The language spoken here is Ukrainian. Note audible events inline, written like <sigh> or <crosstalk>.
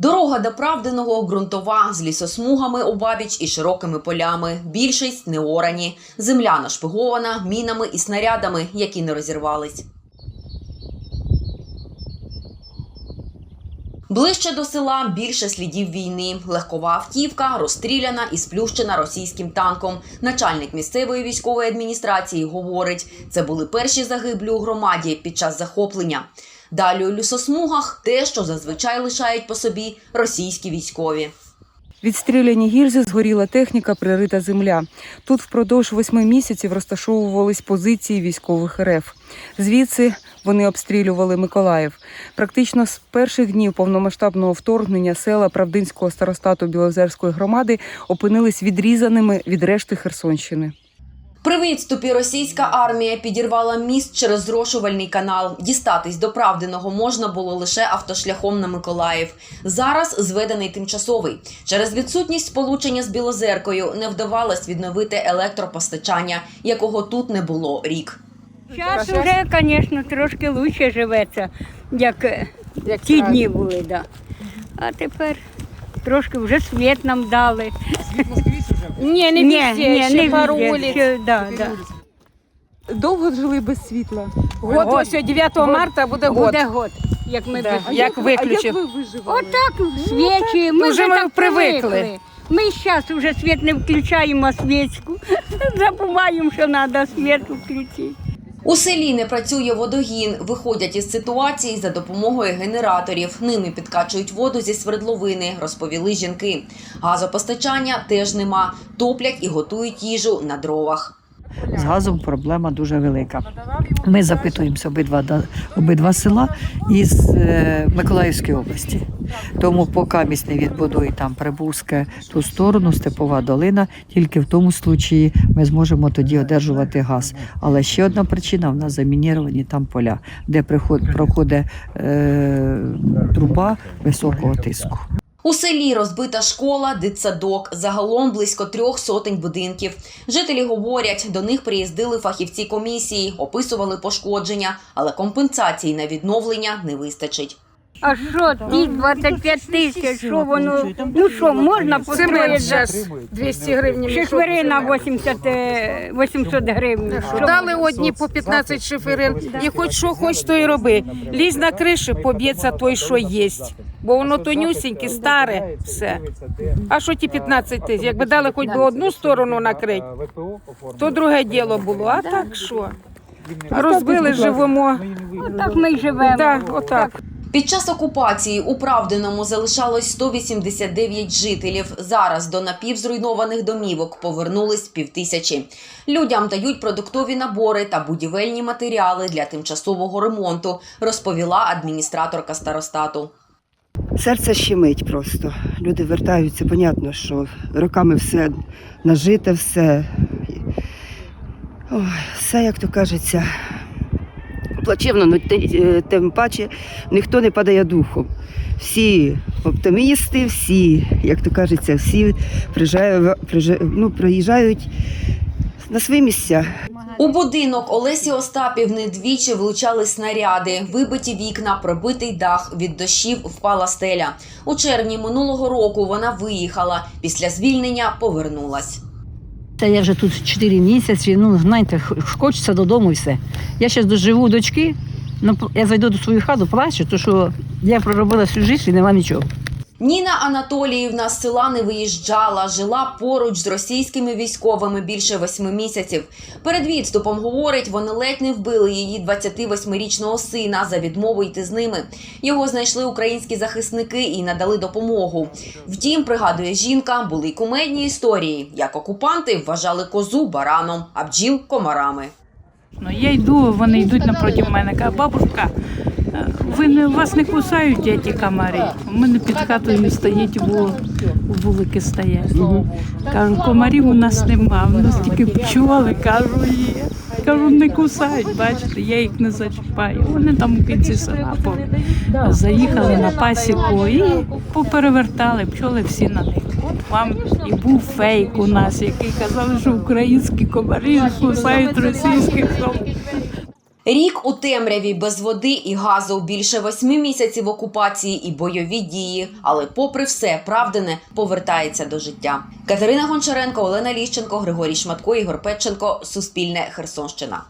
Дорога до правдиного ґрунтова з лісосмугами обабіч і широкими полями. Більшість не орані. Земля нашпигована мінами і снарядами, які не розірвались. Ближче до села більше слідів війни. Легкова автівка розстріляна і сплющена російським танком. Начальник місцевої військової адміністрації говорить, це були перші загиблі у громаді під час захоплення. Далі у лісосмугах те, що зазвичай лишають по собі російські військові. Відстріляні гільзи згоріла техніка, пририта земля. Тут впродовж восьми місяців розташовувались позиції військових РФ. Звідси вони обстрілювали Миколаїв. Практично з перших днів повномасштабного вторгнення села Правдинського старостату Білозерської громади опинились відрізаними від решти Херсонщини. При відступі російська армія підірвала міст через зрошувальний канал. Дістатись до правдиного можна було лише автошляхом на Миколаїв. Зараз зведений тимчасовий. Через відсутність сполучення з Білозеркою не вдавалось відновити електропостачання, якого тут не було рік. Зараз вже, звісно, трошки краще живеться, як, е, Як ті дні були, да. А тепер трошки вже світ нам дали. Ні, не Ні, везде, ні, ще не пару везде, вулиць. ще, да, да. Довго жили без світла. Год, ось 9 марта буде год. Буде год, як ми Да. А як виключив? А як ви виживали? Отак свічі, ми вже вже ми так привикли. привикли. Ми зараз вже світ не включаємо, а свічку. <laughs> Забуваємо, що треба світ включити. У селі не працює водогін. Виходять із ситуації за допомогою генераторів. Ними підкачують воду зі свердловини, розповіли жінки. Газопостачання теж нема. Топлять і готують їжу на дровах. З газом проблема дуже велика. Ми запитуємося обидва, обидва села із е, Миколаївської області. Тому поки місь не відбудує там Прибузьке ту сторону, Степова долина, тільки в тому случаї ми зможемо тоді одержувати газ. Але ще одна причина в нас замініровані там поля, де проходить е, труба високого тиску. У селі розбита школа, дитсадок, загалом близько трьох сотень будинків. Жителі говорять, до них приїздили фахівці комісії, описували пошкодження, але компенсації на відновлення не вистачить. А що, ті 25 тисяч, що воно, ну що, можна построїти за зараз 200 гривень. шиферина 80, е, 800 гривень. Що Дали одні по 15 шиферин, і хоч що хоч, то й роби. Лізь на кришу, поб'ється той, що є. Бо воно тонюсіньке, старе, все. А що ті 15 тисяч? Якби дали хоч би одну сторону накрити, то друге діло було. А так що? Розбили, живемо. Так ми й живемо. Так, отак. Під час окупації у Правдиному залишалось 189 жителів. Зараз до напівзруйнованих домівок повернулись півтисячі. Людям дають продуктові набори та будівельні матеріали для тимчасового ремонту, розповіла адміністраторка старостату. Серце щемить просто. Люди вертаються, понятно, що роками все нажите, все. Ой, все, як то кажеться, плачевно, те- е, тим паче ніхто не падає духом. Всі оптимісти, всі, як то кажеться, всі приїжджають, ну, приїжджають на свої місця. У будинок Олесі Остапівни двічі влучали снаряди, вибиті вікна, пробитий дах, від дощів впала стеля. У червні минулого року вона виїхала. Після звільнення повернулась. Та я вже тут 4 місяці, ну знаєте, хочеться додому і все. Я зараз доживу дочки, ну, я зайду до свою хату, плачу, тому що я проробила всю життя і нема нічого. Ніна Анатоліївна з села не виїжджала, жила поруч з російськими військовими більше восьми місяців. Перед відступом говорить, вони ледь не вбили її 28-річного сина за відмову йти з ними. Його знайшли українські захисники і надали допомогу. Втім, пригадує жінка, були й кумедні історії, як окупанти вважали козу бараном, а бджіл комарами. Ну, я йду, вони йдуть напроти мене. Кажу, бабушка, ви не вас не кусають ті комари. У мене під хатою стоїть вул, вулики стоять. Кажу, комарів у нас нема, у нас тільки пчоли, кажу, є. Кажу, не кусають, бачите, я їх не зачіпаю. Вони там у кінці села по- заїхали на пасіку і поперевертали пчоли всі на них. От вам і був фейк у нас, який казали, що українські комарі кусають російських. Рік у темряві без води і газу, більше восьми місяців окупації і бойові дії. Але, попри все, правдине повертається до життя. Катерина Гончаренко, Олена Ліщенко, Григорій Шматко, Ігор Петченко. Суспільне Херсонщина.